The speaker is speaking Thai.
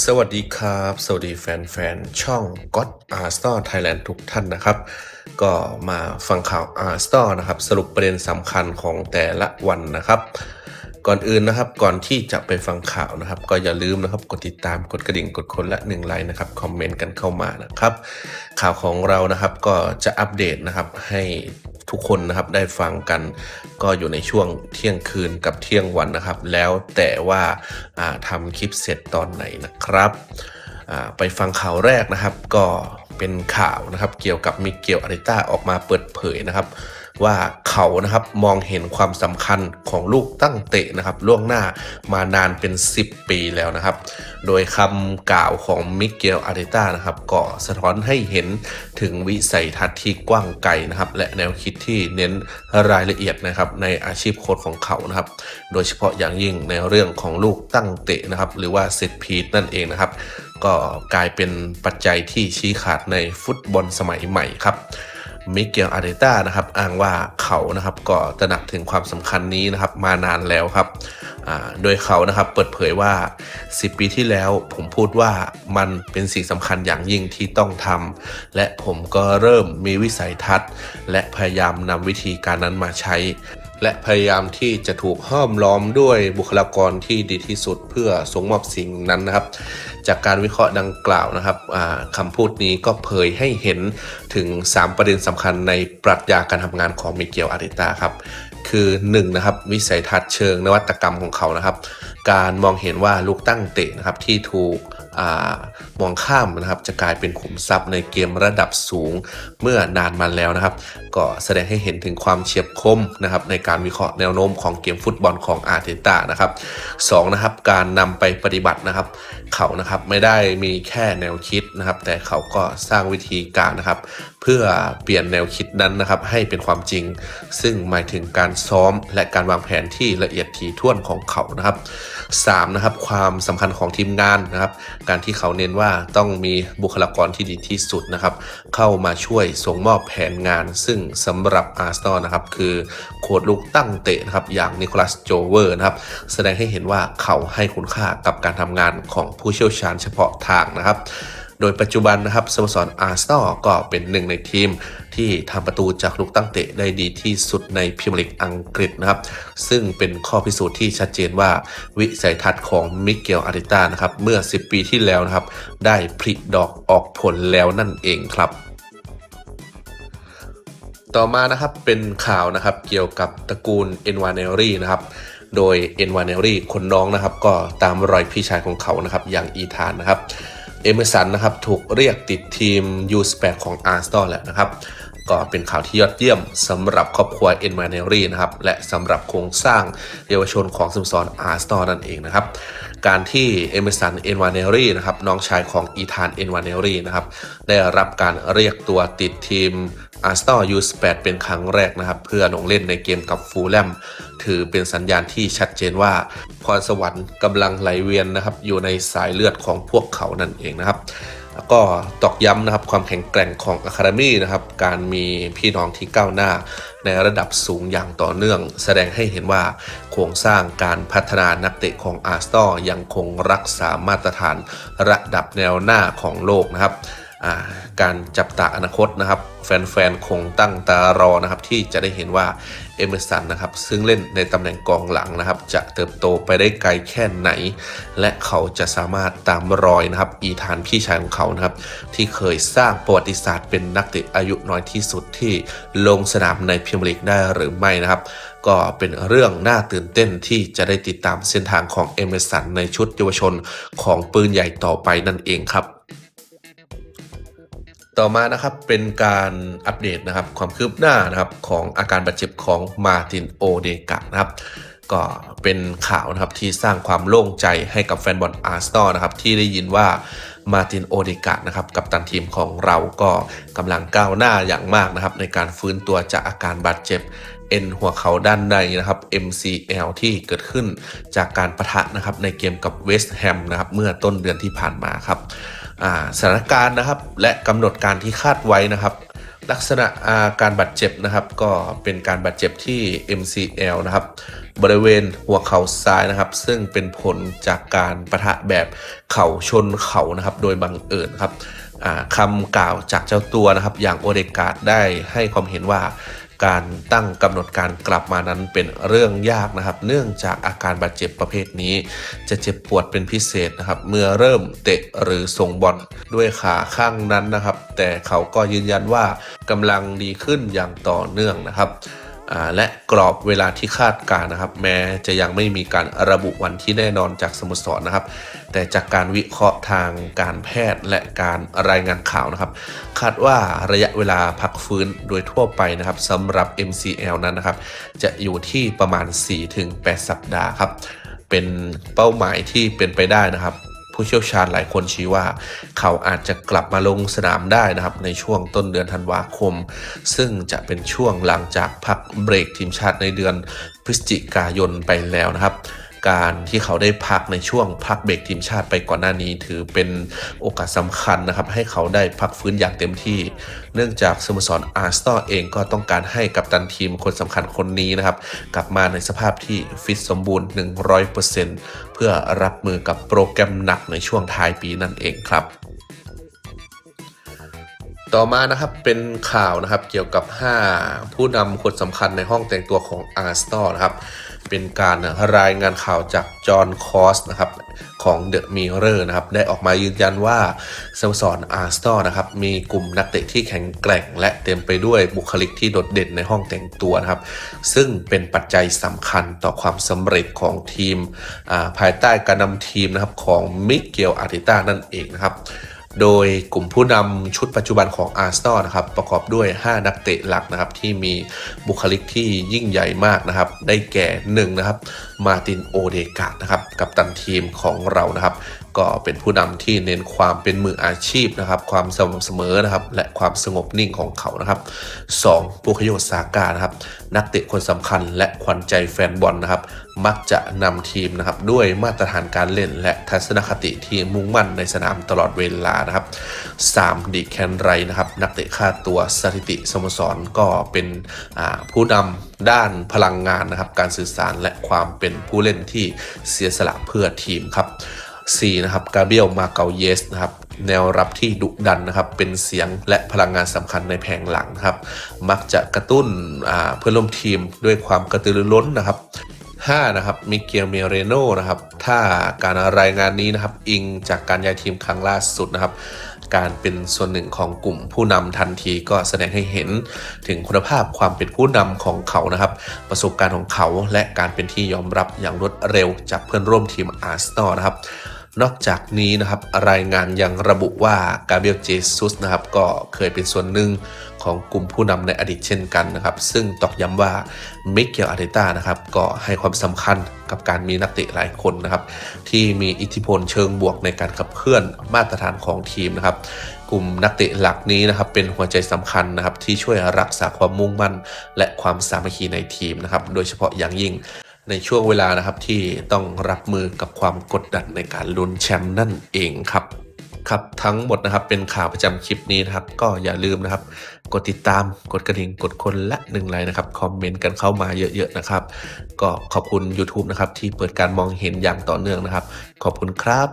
สวัสดีครับ สวัสดีแฟนๆ ช่อง God a r s t o r Thailand ทุกท่านนะครับ ก็มาฟังข่าว a r s t o r นะครับ สรุปประเด็นสำคัญของแต่ละวันนะครับ ก่อนอื่นนะครับก่อนที่จะไปฟังข่าวนะครับ ก็อย่าลืมนะครับกดติดตามกดกระดิ่งกดคนละหนึ่งไลค์นะครับคอมเมนต์กันเข้ามานะครับ ข่าวของเรานะครับก็จะอัปเดตนะครับให้ ทุกคนนะครับได้ฟังกัน ก็อยู่ในช่วงเที่ยงคืนกับเที่ยงวันนะครับ แล้วแต่ว่าาทำคลิปเสร็จตอนไหนนะครับไปฟังข่าวแรกนะครับ ก็เป็นข่าวนะครับ เกี่ยวกับมิเกลอาริต้าออกมาเปิดเผยนะครับ ว่าเขานะครับมองเห็นความสำคัญของลูกตั้งเตะนะครับล่วงหน้ามานานเป็น 10 ปีแล้วนะครับ โดยคำกล่าวของมิเกลอาริต้านะครับก็สะท้อนให้เห็นถึงวิสัยทัศน์ที่กว้างไกลนะครับ และแนวคิดที่เน้นรายละเอียดนะครับในอาชีพโค้ชของเขานะครับ โดยเฉพาะอย่างยิ่งในเรื่องของลูกตั้งเตะนะครับ หรือว่าเซตพีทนั่นเองนะครับ ก็กลายเป็นปัจจัยที่ชี้ขาดในฟุตบอลสมัยใหม่ครับ มิเกลอาร์เตต้านะครับอ้างว่าเขานะครับก็ตระหนักถึงความสำคัญนี้นะครับมานานแล้วครับโดยเขานะครับเปิดเผยว่า 10 ปีที่แล้วผมพูดว่ามันเป็นสิ่งสำคัญอย่างยิ่งที่ต้องทำและผมก็เริ่มมีวิสัยทัศน์ และพยายามนำวิธีการนั้นมาใช้และพยายามที่จะถูกห้อมล้อมด้วยบุคลากรที่ดีที่สุดเพื่อส่งมอบสิ่งนั้นนะครับ จากการวิเคราะห์ดังกล่าวนะครับคำพูดนี้ก็เผยให้เห็นถึง 3 ประเด็นสำคัญในปรัชญาการทำงานของมิเกลอาริต้าครับคือ1นะครับวิสัยทัศน์เชิงนวัตกรรมของเขานะครับ การมองเห็นว่าลูกตั้งเตะนะครับที่ถูกอมองข้ามนะครับจะกลายเป็นขุมทรัพย์ในเกมระดับสูงเมื่อนานมาแล้วนะครับ ก็แสดงให้เห็นถึงความเฉียบคมนะครับในการวิเคราะห์แนวโน้มของเกมฟุตบอลของอาร์เตต้านะครับสองนะครับการนำไปปฏิบัตินะครับเขานะครับไม่ได้มีแค่แนวคิดนะครับ แต่เขาก็สร้างวิธีการนะครับ เพื่อเปลี่ยนแนวคิดนั้นนะครับให้เป็นความจริง ซึ่งหมายถึงการซ้อมและการวางแผนที่ละเอียดถี่ถ้วนของเขานะครับ 3. นะครับความสำคัญของทีมงานนะครับ การที่เขาเน้นว่าต้องมีบุคลากรที่ดีที่สุดนะครับ เข้ามาช่วยส่งมอบแผนงาน ซึ่งสำหรับอาร์เซนอลนะครับคือโคดลูกตั้งเตะนะครับอย่างนิโคลัสโจเวอร์นะครับแสดงให้เห็นว่าเขาให้คุณค่ากับการทำงานของผู้เชี่ยวชาญเฉพาะทางนะครับ โดยปัจจุบันนะครับสโมสรอาร์เซนอลก็เป็นหนึ่งในทีม ที่ทำประตูจากลูกตั้งเตะได้ดีที่สุดในพรีเมียร์ลีกอังกฤษนะครับ ซึ่งเป็นข้อพิสูจน์ที่ชัดเจนว่าวิสัยทัศน์ของมิเกลอาริต้านะครับเมื่อ 10 ปีที่แล้วนะครับ ได้ผลิดอกออกผลแล้วนั่นเองครับต่อมานะครับเป็นข่าวนะครับเกี่ยวกับตระกูลเอ็นวานเนลรี่นะครับโดยเอ็นวานเนลรี่คนน้องนะครับก็ตามรอยพี่ชายของเขานะครับอย่างอีธานนะครับ เอเมอร์สันนะครับถูกเรียกติดทีม U18 ของอาร์สตอแล้วนะครับ ก็เป็นข่าวที่ยอดเยี่ยมสำหรับครอบครัวเอ็นวานเนรี่นะครับ และสำหรับโครงสร้างเยาวชนของสโมสรอาร์สตอนั่นเองนะครับ การที่เอเมอร์สันเอ็นวานเนรี่นะครับน้องชายของอีธานเอ็นวานเนรี่นะครับได้รับการเรียกตัวติดทีม อาร์สตอยูสแเป็นครั้งแรกนะครับ เพื่อลงเล่นในเกมกับฟูลแลมถือเป็นสัญญาณที่ชัดเจนว่าพรสวรรค์กำลังไหลเวียนนะครับ อยู่ในสายเลือดของพวกเขานั่นเองนะครับ แล้วก็ตอกย้ำนะครับความแข็งแกร่งของอะคาเดมี่นะครับ การมีพี่น้องที่ก้าวหน้า ในระดับสูงอย่างต่อเนื่อง แสดงให้เห็นว่าโครงสร้างการพัฒนานักเตะของอาร์สตอยังคงรักษามาตรฐานระดับแนวหน้าของโลกนะครับ การจับตาอนาคตนะครับ แฟนๆ คงตั้งตารอนะครับ ที่จะได้เห็นว่าเอเมอร์สันนะครับ ซึ่งเล่นในตำแหน่งกองหลังนะครับ จะเติบโตไปได้ไกลแค่ไหน และเขาจะสามารถตามรอยนะครับ อีธานพี่ชายของเขานะครับ ที่เคยสร้างประวัติศาสตร์เป็นนักเตะอายุน้อยที่สุดที่ลงสนามในพรีเมียร์ลีกได้หรือไม่นะครับก็เป็นเรื่องน่าตื่นเต้นที่จะได้ติดตามเส้นทางของเอเมอร์สันในชุดเยาวชนของปืนใหญ่ต่อไปนั่นเองครับ ต่อมานะครับเป็นการอัปเดตนะครับความคืบหน้านะครับของอาการบาดเจ็บของมาตินโอเดกะนะครับก็เป็นข่าวนะครับที่สร้างความโล่งใจให้กับแฟนบอลอาร์เซนอลนะครับที่ได้ยินว่ามาตินโอเดกะนะครับกับตันทีมของเราก็กำลังก้าวหน้าอย่างมากนะครับในการฟื้นตัวจากอาการบาดเจ็บเอ็นหัวเข่าด้านในนะครับ MCL ที่เกิดขึ้นจากการประทะนะครับในเกมกับเวสต์แฮมนะครับเมื่อต้นเดือนที่ผ่านมาครับ สถานการณ์นะครับ และกำหนดการที่คาดไว้นะครับ ลักษณะอาการบาดเจ็บนะครับ ก็เป็นการบาดเจ็บที่ MCL นะครับ บริเวณหัวเข่าซ้ายนะครับ ซึ่งเป็นผลจากการประทะแบบเข่าชนเข่านะครับ โดยบังเอิญครับคำกล่าวจากเจ้าตัวนะครับ อย่างโอเดกาดได้ให้ความเห็นว่า การตั้งกำหนดการกลับมานั้นเป็นเรื่องยากนะครับ เนื่องจากอาการบาดเจ็บประเภทนี้ จะเจ็บปวดเป็นพิเศษนะครับ เมื่อเริ่มเตะหรือส่งบอลด้วยขาข้างนั้นนะครับ แต่เขาก็ยืนยันว่ากำลังดีขึ้นอย่างต่อเนื่องนะครับ และกรอบเวลาที่คาดการนะครับ แม้จะยังไม่มีการระบุวันที่แน่นอนจากสโมสรนะครับ แต่จากการวิเคราะห์ทางการแพทย์และการรายงานข่าวนะครับ คาดว่าระยะเวลาพักฟื้นโดยทั่วไปนะครับสำหรับ MCL นั้นนะครับ จะอยู่ที่ประมาณ 4-8 สัปดาห์ครับ เป็นเป้าหมายที่เป็นไปได้นะครับ ผู้เชี่ยวชาญหลายคนชี้ว่า เขาอาจจะกลับมาลงสนามได้นะครับ ในช่วงต้นเดือนธันวาคม ซึ่งจะเป็นช่วงหลังจากพักเบรกทีมชาติในเดือนพฤศจิกายนไปแล้วนะครับ การที่เขาได้พักในช่วงพักเบรกทีมชาติไปก่อนหน้านี้ ถือเป็นโอกาสสำคัญนะครับ ให้เขาได้พักฟื้นอย่างเต็มที่ เนื่องจากสโมสรอาร์สตอเองก็ต้องการให้กัปตันทีมคนสำคัญคนนี้นะครับ กลับมาในสภาพที่ฟิตสมบูรณ์ 100%เพื่อรับมือกับโปรแกรมหนักในช่วงท้ายปีนั่นเองครับต่อมานะครับเป็นข่าวนะครับเกี่ยวกับ 5 ผู้นำคนสำคัญในห้องแต่งตัวของ a r s t o r นะครับ เป็นการรายงานข่าวจากจอห์นคอสนะครับของ The Mirror นะครับได้ออกมายืนยันว่าสโมสร a r s t o r นะครับมีกลุ่มนักเตะที่แข็งแกร่ง และเต็มไปด้วยบุคลิกที่โดดเด่นในห้องแต่งตัวนะครับ ซึ่งเป็นปัจจัยสำคัญต่อความสำเร็จของทีมภายใต้การนำทีมนะครับของมิเกลอาร์ติต้านั่นเองนะครับ โดยกลุ่มผู้นำชุดปัจจุบันของอาร์ s นอนะครับประกอบด้วย 5 นักเตะหลักนะครับที่มีบุคลิกที่ยิ่งใหญ่มากนะครับ ได้แก่1นะครับมาตินโอเดกาดนะครับกับตันทีมของเรานะครับ ก็เป็นผู้นำที่เน้นความเป็นมืออาชีพนะครับ ความสม่ำเสมอนะครับ และความสงบนิ่งของเขานะครับ 2. ปุคโยซากานะครับ นักเตะคนสำคัญและขวัญใจแฟนบอลนะครับ มักจะนำทีมนะครับด้วยมาตรฐานการเล่น และทัศนคติที่มุ่งมั่นในสนามตลอดเวลานะครับ 3. ดีแคนไรนะครับ นักเตะค่าตัวสถิติสโมสรก็เป็นผู้นำด้านพลังงานนะครับ การสื่อสารและความเป็นผู้เล่นที่เสียสละเพื่อทีมครับ 4นะครับกาเบียลมาเกาเยสนะครับแนวรับที่ดุดันนะครับเป็นเสียงและพลังงานสำคัญในแผงหลังครับ มักจะกระตุ้นเพื่อนร่วมทีมด้วยความกระตือรือร้นนะครับ5นะครับมิเกลเมเรโนนะครับถ้าการรายงานนี้นะครับ อิงจากการย้ายทีมครั้งล่าสุดนะครับ การเป็นส่วนหนึ่งของกลุ่มผู้นำทันทีก็แสดงให้เห็นถึงคุณภาพความเป็นผู้นำของเขานะครับ ประสบการณ์ของเขาและการเป็นที่ยอมรับอย่างรวดเร็วจากเพื่อนร่วมทีมอาร์เซนอลนะครับ นอกจากนี้นะครับรายงานยังระบุว่ากาเบรียลเจซุสนะครับก็เคยเป็นส่วนหนึ่งของกลุ่มผู้นำในอดีตเช่นกันนะครับ ซึ่งตอกย้ำว่ามิเกลอาร์เตต้านะครับก็ให้ความสำคัญกับการมีนักเตะหลายคนนะครับที่มีอิทธิพลเชิงบวกในการขับเคลื่อนมาตรฐานของทีมนะครับกลุ่มนักเตะหลักนี้นะครับเป็นหัวใจสำคัญนะครับที่ช่วยรักษาความมุ่งมั่น และความสามัคคีในทีมนะครับโดยเฉพาะอย่างยิ่ง ในช่วงเวลานะครับที่ต้องรับมือกับความกดดันในการลุ้นแชมป์นั่นเองครับครับทั้งหมดนะครับเป็นข่าวประจำคลิปนี้นะครับ ก็อย่าลืมนะครับ กดติดตามกดกระดิ่งกดคนละหนึ่งไลน์นะครับคอมเมนต์กันเข้ามาเยอะๆนะครับ ก็ขอบคุณ YouTube นะครับที่เปิดการมองเห็นอย่างต่อเนื่องนะครับ ขอบคุณครับ